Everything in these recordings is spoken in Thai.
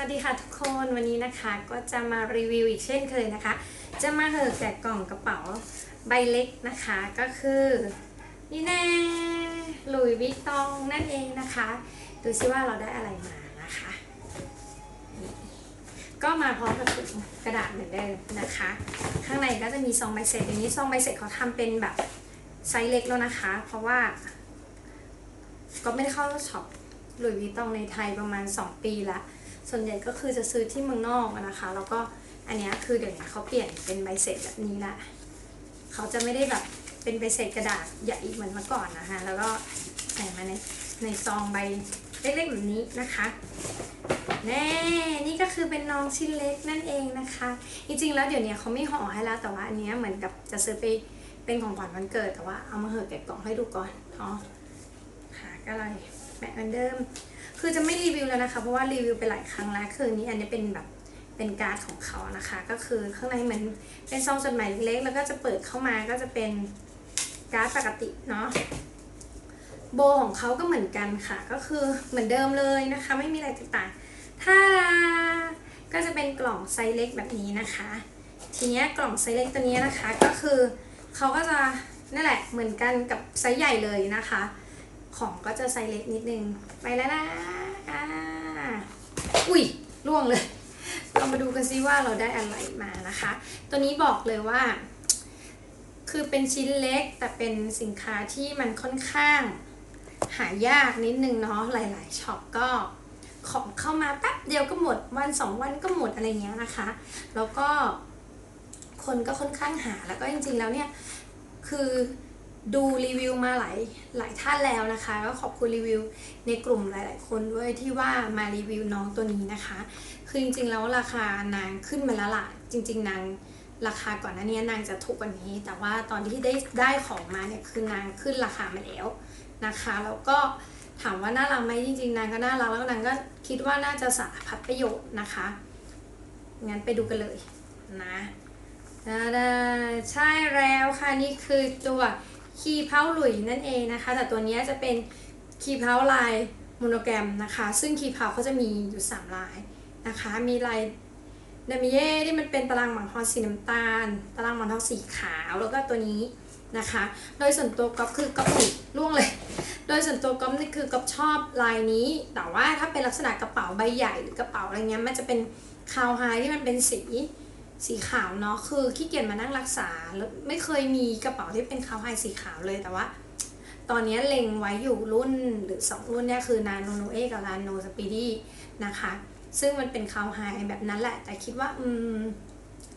วัสดีค่ะทุกคนวันนี้นะคะก็จะมารีวิวอีกเช่นเคยนะคะ จะมาเหอะแกกล่องกระเป๋าใบเล็กนะคะก็คือนี่แน่หลุยวิตตองนั่นเองนะคะดูซิว่าเราได้อะไรมานะคะ ก็มาพร้อมกับกระดาษเหมือนเดิมนะคะ ข้างในก็จะมีซองใบเสร็จอย่างนี้ซองใบเสร็จเขาทำเป็นแบบไซส์เล็กแล้วนะคะ เพราะว่า ก็ไม่ได้เข้าช็อปหลุยวิตตองในไทยประมาณ 2 ปีละ ส่วนใหญ่ก็คือจะซื้อที่เมืองนอกนะคะ แล้วก็อันนี้คือเดี๋ยวนี้เขาเปลี่ยนเป็นใบเสร็จแบบนี้ละเขาจะไม่ได้แบบเป็นใบเสร็จกระดาษใหญ่เหมือนเมื่อก่อนนะคะแล้วก็ใส่มาในในซองใบเล็กๆแบบนี้นะคะแน่นี่ก็คือเป็นน้องชิ้นเล็กนั่นเองนะคะ จริงๆแล้วเดี๋ยวนี้เขาไม่ห่อให้แล้วแต่ว่าอันนี้เหมือนกับจะซื้อไปเป็นของขวัญวันเกิดแต่ว่าเอามาเหอะแกะกล่องให้ดูก่อนเนาะค่ะก็เลยแบะเหมือนเดิม คือจะไม่รีวิวแล้วนะคะ เพราะว่ารีวิวไปหลายครั้งแล้ว คือนี้อันนี้เป็นแบบเป็นการ์ดของเขานะคะ ก็คือข้างในเหมือนเป็นซองจดหมายเล็กๆ แล้วก็จะเปิดเข้ามาก็จะเป็นการ์ดปกติเนาะโบของเขาก็เหมือนกันค่ะ ก็คือเหมือนเดิมเลยนะคะ ไม่มีอะไรแตกต่างถ้าก็จะเป็นกล่องไซส์เล็กแบบนี้นะคะ ทีนี้กล่องไซส์เล็กตัวนี้นะคะ ก็คือเขาก็จะนั่นแหละเหมือนกันกับไซส์ใหญ่เลยนะคะ ของก็จะไซส์เล็กนิดนึง ไปแล้วนะอ่าอุ้ยล่วงเลย เรามาดูกันซิว่าเราได้อะไรมานะคะ ตัวนี้บอกเลยว่า คือเป็นชิ้นเล็กแต่เป็นสินค้าที่มันค่อนข้าง หายากนิดนึงเนาะหลาย ๆช็อปก็ของเข้ามาแป๊บเดียวก็หมดวันสองวันก็หมดอะไรเงี้ยนะคะ แล้วก็คนก็ค่อนข้างหาแล้วก็จริงๆแล้วเนี่ย คือ ดูรีวิวมาหลายหลายท่านแล้วนะคะก็ขอบคุณรีวิวในกลุ่มหลาย ๆ คนด้วยที่ว่ามารีวิวน้องตัวนี้นะคะ คือจริง ๆ แล้วราคานางขึ้นมาแล้วล่ะจริง ๆ นางราคาก่อนหน้านี้นางจะถูกกว่านี้ แต่ว่าตอนที่ได้ได้ของมาเนี่ยคือนางขึ้นราคามาแล้วนะคะแล้วก็ถามว่าน่ารักไหมจริง ๆ นางก็น่ารักแล้วนางก็คิดว่าน่าจะสาพัดประโยชน์นะคะงั้นไปดูกันเลยนะดาใช่แล้วค่ะนี่คือตัว คีเพาหลุยนั่นเองนะคะ แต่ตัวนี้จะเป็นคีเพาลายโมโนแกรมนะคะ ซึ่งคีเพาเขาจะมีอยู่ 3 ลายนะคะ มีลายดามิเย่ที่มันเป็นตารางหมอนทองสีน้ำตาล ตารางหมอนทองสีขาว แล้วก็ตัวนี้นะคะ โดยส่วนตัวก๊อฟคือก๊อฟล่วงเลย โดยส่วนตัวก๊อฟนี่คือก๊อฟชอบลายนี้ แต่ว่าถ้าเป็นลักษณะกระเป๋าใบใหญ่หรือกระเป๋าอะไรเงี้ย มันจะเป็นคาวไฮที่มันเป็นสี สีขาวเนาะคือขี้เกียจมานั่งรักษาแล้วไม่เคยมีกระเป๋าที่เป็นคาวไฮสีขาวเลยแต่ว่า ตอนนี้เล็งไว้อยู่รุ่นหรือ 2 รุ่นเนี่ยคือนาโนโนเอกับลาโนสปีดี้นะคะ ซึ่งมันเป็นคาวไฮแบบนั้นแหละ แต่คิดว่าอืม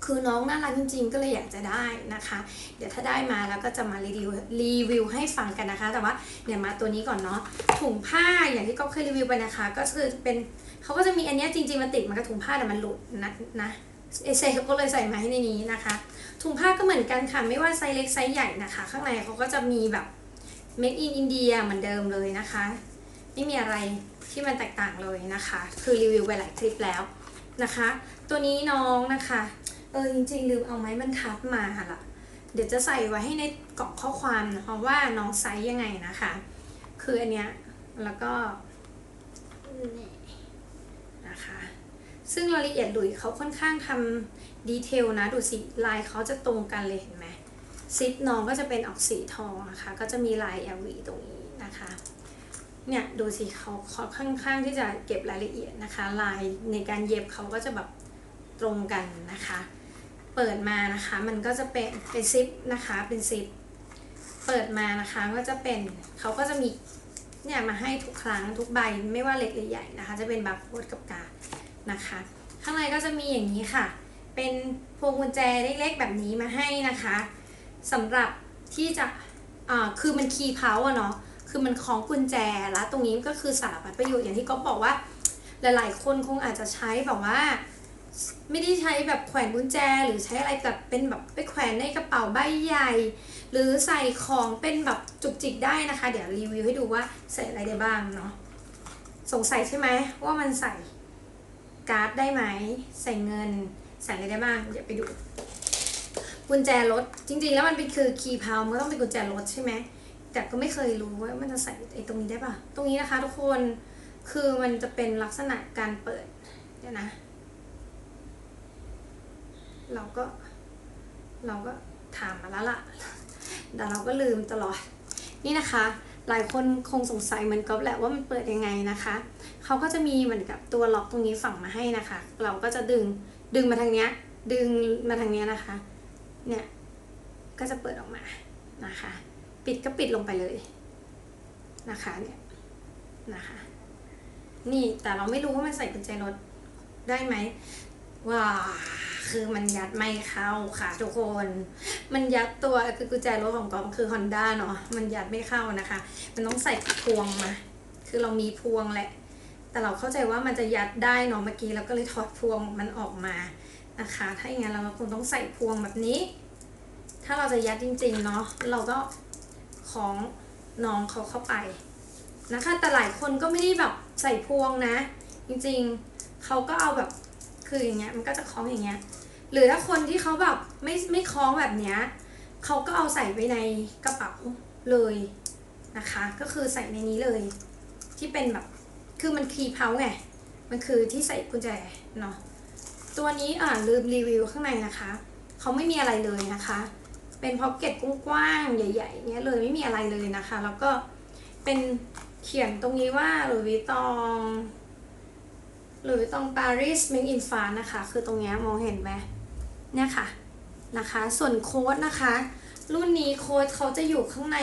คือน้องน่ารักจริงๆ ก็เลยอยากจะได้นะคะ เดี๋ยวถ้าได้มาแล้วก็จะมารีวิวรีวิวให้ฟังกันนะคะ แต่ว่าเดี๋ยมาตัวนี้ก่อนเนาะถุงผ้าอย่างที่ก็เคยรีวิวไปนะคะ ก็คือเป็นเขาก็จะมีอันนี้จริงๆมันติดมันกับถุงผ้าแต่มันหลุดนะนะ เอเซก็เลยใส่มาให้ในนี้นะคะ ถุงผ้าก็เหมือนกันค่ะ ไม่ว่าไซส์เล็กไซส์ใหญ่นะคะ ข้างในเขาก็จะมีแบบ made in India เหมือนเดิมเลยนะคะ ไม่มีอะไรที่มันแตกต่างเลยนะคะ คือรีวิวไปหลายคลิปแล้วนะคะ ตัวนี้น้องนะคะ เออจริงๆลืมเอาไม้บรรทัดมาล่ะ เดี๋ยวจะใส่ไว้ให้ในกล่องข้อความนะคะว่าน้องไซส์ยังไงนะคะ คืออันเนี้ยแล้วก็นี่ ซึ่งรายละเอียดหลุยเขาค่อนข้างทำดีเทลนะดูสิลายเขาจะตรงกันเลยเห็นไหมซิปน้องก็จะเป็นออกสีทองนะคะ ก็จะมีลาย LV ตรงนี้นะคะ เนี่ยดูสิเขาเขาค่อนข้างที่จะเก็บรายละเอียดนะคะ ลายในการเย็บเขาก็จะแบบตรงกันนะคะ เปิดมานะคะมันก็จะเป็นเป็นซิปนะคะเป็นซิปเปิดมานะคะก็จะเป็นเขาก็จะมีเนี่ยมาให้ทุกครั้งทุกใบไม่ว่าเล็กหรือใหญ่นะคะ จะเป็นบาร์โค้ดกับการด นะคะ ข้างในก็จะมีอย่างนี้ค่ะ เป็นพวงกุญแจเล็กๆแบบนี้มาให้นะคะสำหรับที่จะอ่าคือมันคีย์เพาอะเนาะคือมันคล้องกุญแจแล้วตรงนี้ก็คือสารพัดประโยชน์อย่างที่ก็บอกว่า หลายๆ คนคงอาจจะใช้แบบว่า ไม่ได้ใช้แบบแขวนกุญแจหรือใช้อะไรแบบเป็นแบบไปแขวนในกระเป๋าใบใหญ่ หรือใส่ของเป็นแบบจุกจิกได้นะคะ เดี๋ยวรีวิวให้ดูว่าใส่อะไรได้บ้างเนาะสงสัยใช่ไหมว่ามันใส่ การ์ดได้ไหม ใส่เงิน ใส่อะไรได้บ้างเดี๋ยวไปดู กุญแจรถ จริงๆ แล้วมันเป็นคือคีย์พาวมันก็ต้องเป็นกุญแจรถใช่ไหม แต่ก็ไม่เคยรู้ว่ามันจะใส่ไอ้ตรงนี้ได้ปะตรงนี้นะคะทุกคน คือมันจะเป็นลักษณะการเปิด เดี๋ยวนะ เราก็ เราก็ถามมาแล้วล่ะ แต่เราก็ลืมตลอด นี่นะคะ หลายคนคงสงสัยเหมือนก๊อฟแหละว่ามันเปิดยังไงนะคะ เขาก็จะมีเหมือนกับตัวล็อกตรงนี้ฝั่งมาให้นะคะ เราก็จะดึงดึงมาทางเนี้ยดึงมาทางเนี้ยนะคะ เนี่ยก็จะเปิดออกมานะคะ ปิดก็ปิดลงไปเลยนะคะเนี่ยนะคะ นี่แต่เราไม่รู้ว่ามันใส่กุญแจรถได้ไหมว้าคือมันยัดไม่เข้าค่ะทุกคน มันยัดตัวคือกุญแจรถของกอมคือ Honda เนาะมันยัดไม่เข้านะคะ มันต้องใส่พวงมา คือเรามีพวงแหละ แต่เราเข้าใจว่ามันจะยัดได้เนาะเมื่อกี้เราก็เลยถอดพวงมันออกมานะคะ ถ้าอย่างนั้นเราก็คงต้องใส่พวงแบบนี้ ถ้าเราจะยัดจริงๆเนาะเราก็ของน้องเขาเข้าไปนะคะ แต่หลายคนก็ไม่ได้แบบใส่พวงนะ จริงๆเขาก็เอาแบบคืออย่างเงี้ยมันก็จะคล้องอย่างเงี้ย หรือถ้าคนที่เขาแบบไม่ไม่คล้องแบบเนี้ยเขาก็เอาใส่ไว้ในกระเป๋าเลยนะคะ ก็คือใส่ในนี้เลย ที่เป็นแบบ คือมันคีย์เพาไง มันคือที่ใส่กุญแจเนาะ ตัวนี้อ่าลืมรีวิวข้างในนะคะ เขาไม่มีอะไรเลยนะคะ เป็นพ็อกเก็ตกว้างๆใหญ่ๆเนี้ยเลยไม่มีอะไรเลยนะคะ แล้วก็เป็นเขียนตรงนี้ว่าหลุยส์วิตองหลุยส์วิตตองปารีสเมกอินฟานนะคะ คือตรงเนี้ยมองเห็นไหมเนี่ยค่ะนะคะ ส่วนโค้ดนะคะ รุ่นนี้โค้ดเขาจะอยู่ข้างใน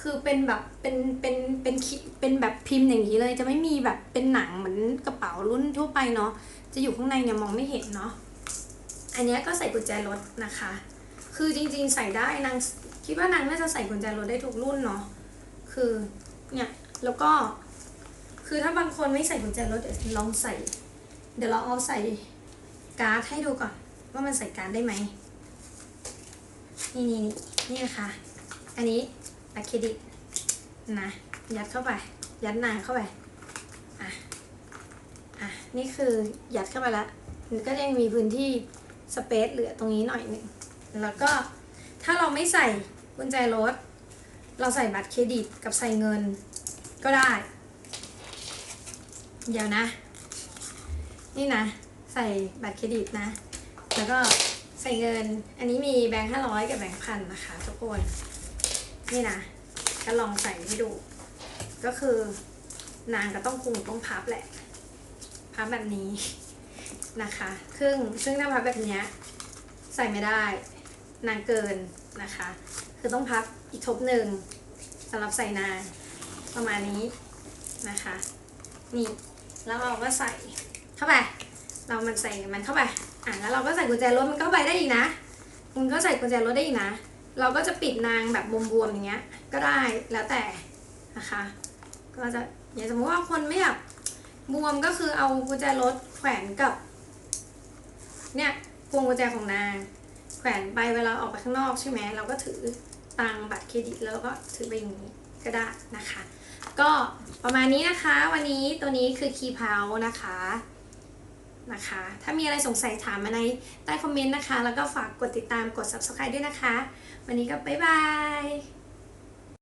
คือเป็นแบบเป็นเป็นเป็นคิเป็นแบบพิมพ์อย่างนี้เลย จะไม่มีแบบเป็นหนังเหมือนกระเป๋ารุ่นทั่วไปเนาะจะอยู่ข้างในเนี่ยมองไม่เห็นเนาะอันนี้ก็ใส่กุญแจรถนะคะ คือจริงๆใส่ได้นางคิดว่านางน่าจะใส่กุญแจรถได้ทุกรุ่นเนาะคือเนี่ยแล้วก็ คือถ้าบางคนไม่ใส่กุญแจรถเดี๋ยวลองใส่ เดี๋ยวเราเอาใส่การ์ดให้ดูก่อน ว่ามันใส่การ์ดได้ไหมนี่นี่นี่นะคะ อันนี้ บัตรเครดิตนะยัดเข้าไป ยัดนาเข้าไปอะอะนี่คือยัดเข้าไปแล้วก็ยังมีพื้นที่สเปซเหลือตรงนี้หน่อยหนึ่งแล้วก็ถ้าเราไม่ใส่กุญแจรถ เราใส่บัตรเครดิตกับใส่เงินก็ได้ เดี๋ยวนะ นี่นะ ใส่บัตรเครดิตนะ แล้วก็ใส่เงิน อันนี้มีแบงค์ห้าร้อยกับแบงค์พันนะคะทุกคน นี่นะก็ลองใส่ให้ดู ก็คือนางก็ต้องคุงต้องพับแหละ พับแบบนี้นะคะครึ่งซึ่งถ้าพับแบบนี้ใส่ไม่ได้ นางเกินนะคะ คือต้องพับอีกทบหนึ่งสำหรับใส่นางประมาณนี้นะคะ นี่แล้วเราก็ใส่เข้าไป เรามันใส่มันเข้าไป อะแล้วเราก็ใส่กุญแจรถมันเข้าไปได้อีกนะมันก็ใส่กุญแจรถได้อีกนะ เราก็จะปิดนางแบบบวมๆอย่างเงี้ย ก็ได้แล้วแต่นะคะ ก็จะอย่างสมมติว่าคนไม่อยากบวมก็คือเอากุญแจรถแขวนกับ เนี่ยพวงกุญแจของนาง แขวนไปเวลาออกไปข้างนอกใช่ไหมเราก็ถือตังบัตรเครดิตแล้วก็ถือไปอย่างนี้ก็ได้นะคะ ก็ประมาณนี้นะคะ วันนี้ตัวนี้คือคีย์เพานะคะ นะคะ ถ้ามีอะไรสงสัยถามมาในใต้คอมเมนต์นะคะ แล้วก็ฝากกดติดตามกด subscribe ด้วยนะคะ วันนี้ก็บ๊ายบาย